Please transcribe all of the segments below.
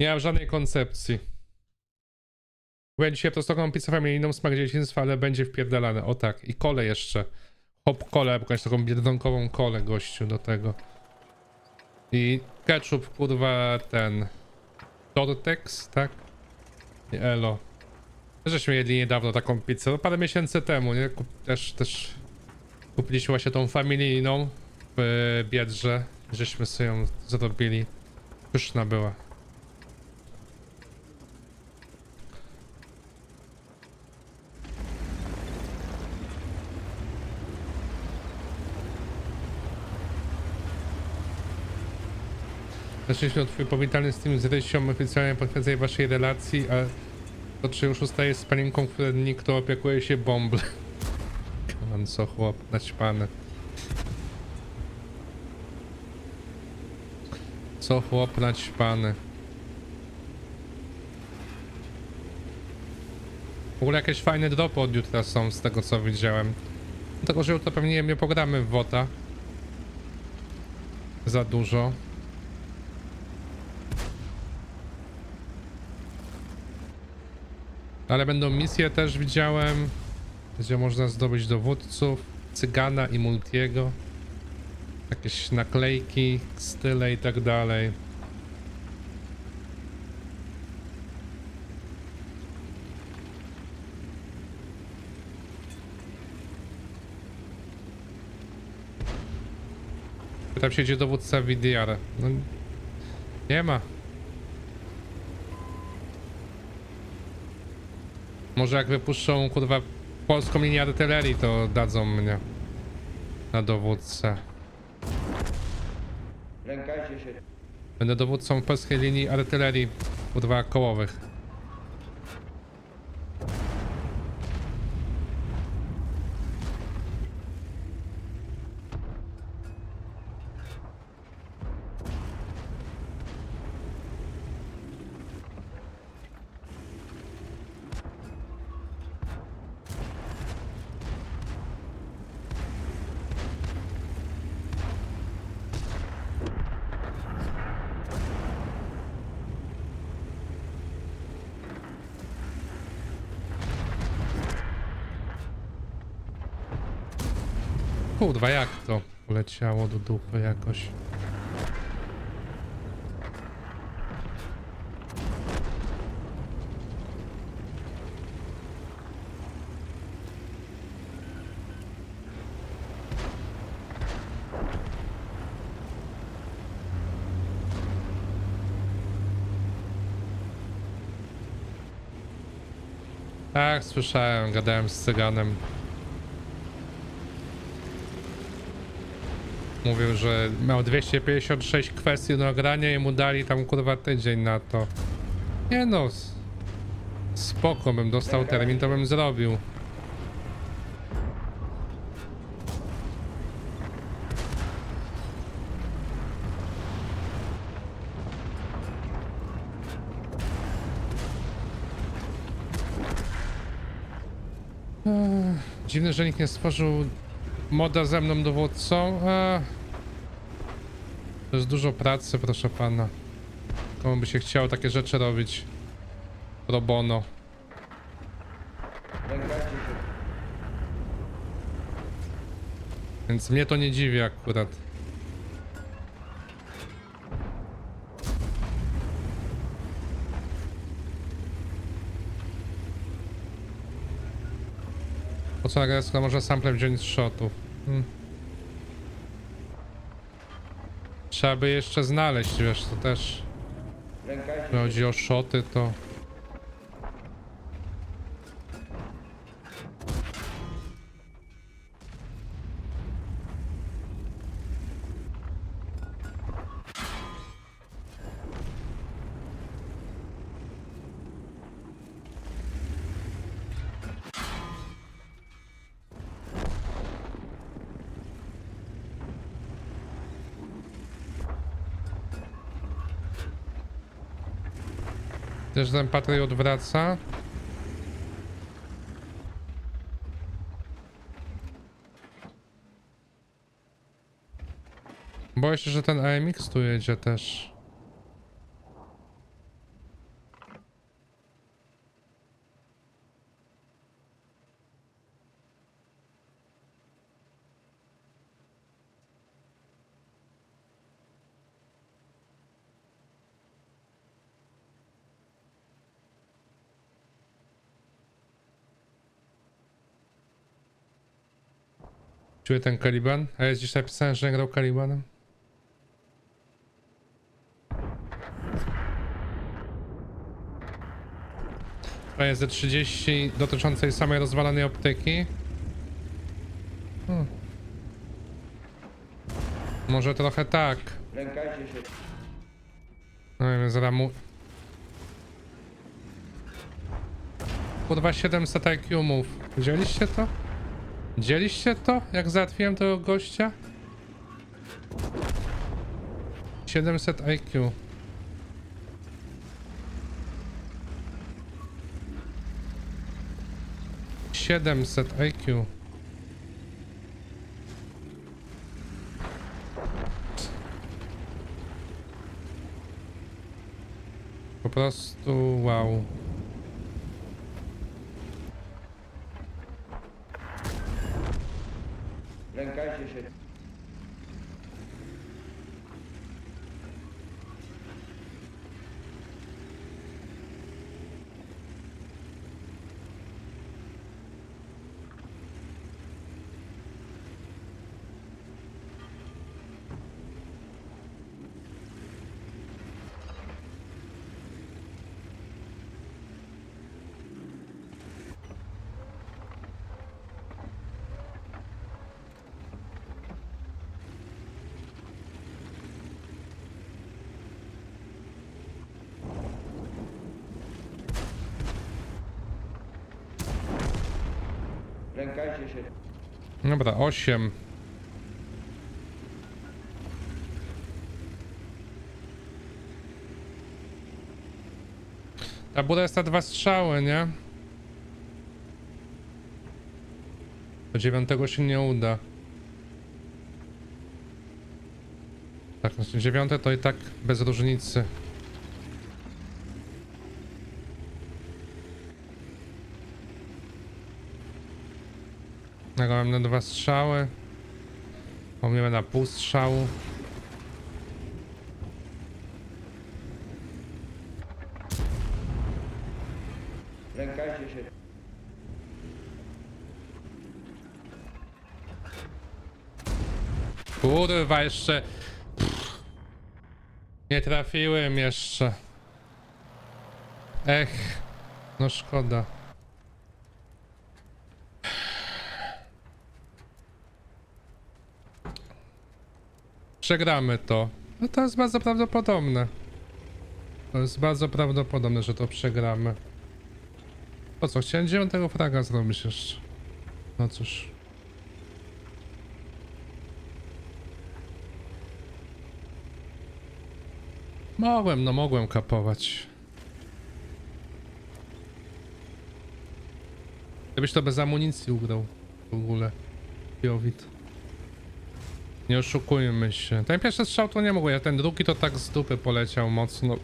Nie mam żadnej koncepcji. Byłem dzisiaj prostokątną pizzę familijną, smak dzieciństwa, ale będzie wpierdalane. O tak. I kole jeszcze. Hop kole, jakąś taką biedronkową kolę gościu do tego. I ketchup, kurwa, ten... Tortex, tak? I Elo. Żeśmy jedli niedawno taką pizzę, no parę miesięcy temu, nie? Kup, też, też kupiliśmy właśnie tą familijną w Biedrze. Żeśmy sobie ją zrobili. Pyszna była. Zaczęliśmy od powitalny z tym z Rysią, oficjalnie potwierdzenie waszej relacji, a to czy już ustajesz z panienką, która to opiekuje się bąble? Kaman co chłop, naćpany. Co chłop naćpany. W ogóle jakieś fajne dropy od jutra są z tego co widziałem. Tylko, że jutro pewnie nie pogramy w WOTA. Za dużo. Ale będą misje też widziałem, gdzie można zdobyć dowódców, cygana i multiego. Jakieś naklejki, style i tak dalej. Pytam się, gdzie dowódca VDR. No, nie ma. Może jak wypuszczą kurwa polską linię artylerii, to dadzą mnie na dowódcę. Lękajcie się. Będę dowódcą polskiej linii artylerii kurwa kołowych. Kurwa, jak to poleciało do dupy jakoś? Tak, słyszałem, gadałem z cyganem. Mówił, że miał 256 kwestii do nagrania i mu dali tam kurwa tydzień na to. Nie no. Spoko, bym dostał termin, to bym zrobił. Dziwne, że nikt nie stworzył moda ze mną dowódcą. A... To jest dużo pracy, proszę pana. Komu by się chciało takie rzeczy robić? Pro bono. Lękajcie się. Więc mnie to nie dziwi akurat. Po co nagle skoro można sample wziąć z shotów? Hmm. Trzeba by jeszcze znaleźć, wiesz, to też. Chodzi o szoty, to... Też ten patriot wraca. Boję się, że ten AMX tu jedzie też. Czuję ten Kaliban? A jest gdzieś napisane, że nie grał Kalibanem? To jest ze 30 dotyczącej samej rozwalonej optyki. Hmm. Może trochę tak. Lękajcie się. No wiem, zaraz mu... Kurwa 700 IQ mów. Widzieliście to? Widzieliście to? Jak załatwiłem tego gościa? 700 IQ. Siedemset IQ. Po prostu wow. Lękajcie się. Lękajcie się. Dobra, 8. Ta buda jest na dwa strzały, nie? Do dziewiątego się nie uda. Tak, znaczy dziewiąte to i tak bez różnicy. Nagrałem na dwa strzały. Pomijamy na pół strzału. Lękajcie się. Kurwa, jeszcze. Pff. Nie trafiłem jeszcze. Ech. No szkoda. Przegramy to. No to jest bardzo prawdopodobne. To jest bardzo prawdopodobne, że to przegramy. Po co? Chciałem dziewiątego fraga zrobić jeszcze. No cóż. Mogłem, no mogłem kapować. Gdybyś to bez amunicji ugrał w ogóle. Jowit. Nie oszukujmy się. Ten pierwszy strzał to nie mogłem, a ten drugi to tak z dupy poleciał mocno.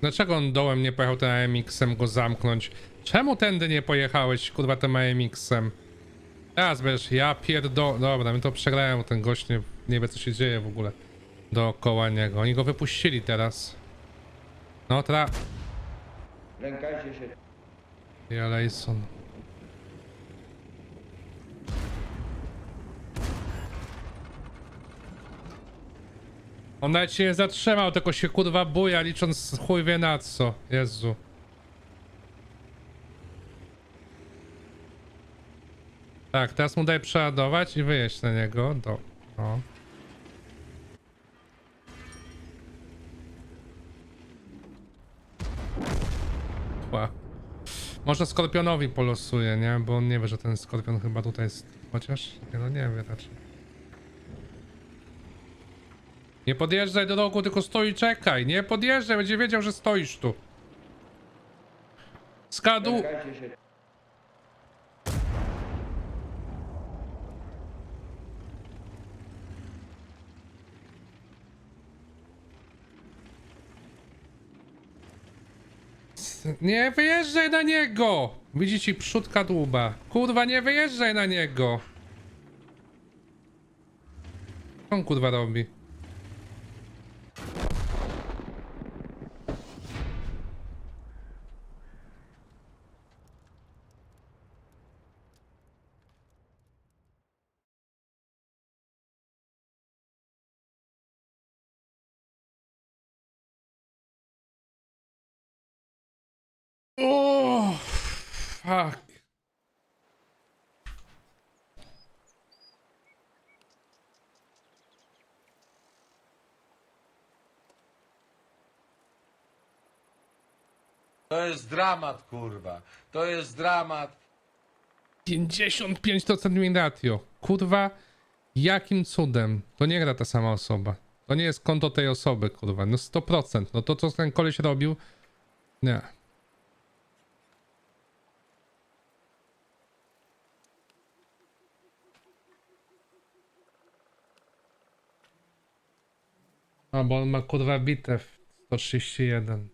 Dlaczego on dołem nie pojechał tym AMX-em go zamknąć? Czemu tędy nie pojechałeś, kurwa, tym AMX-em? Teraz wiesz, ja pierdo... Dobra, my to przegrałem, ten gość nie, nie wie co się dzieje w ogóle dookoła niego. Oni go wypuścili teraz. No, tra... Lękajcie się. Ja Lejson. On nawet się nie zatrzymał, tylko się kurwa buja, licząc chuj wie na co. Jezu. Tak, teraz mu daj przeładować i wyjeść na niego. Do, no. Ła. Może Skorpionowi polosuje, nie? Bo on nie wie, że ten Skorpion chyba tutaj jest. Chociaż? Nie, no nie wie raczej. Nie podjeżdżaj do rogu, tylko stoi czekaj. Nie podjeżdżaj, będzie wiedział, że stoisz tu. Skadu! Lękajcie się. Nie wyjeżdżaj na niego! Widzi ci przód kadłuba. Kurwa, nie wyjeżdżaj na niego! Co on kurwa robi? Oh, fuck. To jest dramat, kurwa. To jest dramat. 55% win ratio. Kurwa, jakim cudem? To nie gra ta sama osoba. To nie jest konto tej osoby, kurwa. No 100%. No to, co ten koleś robił... Nie. A, bo on ma kurwa bitew 131.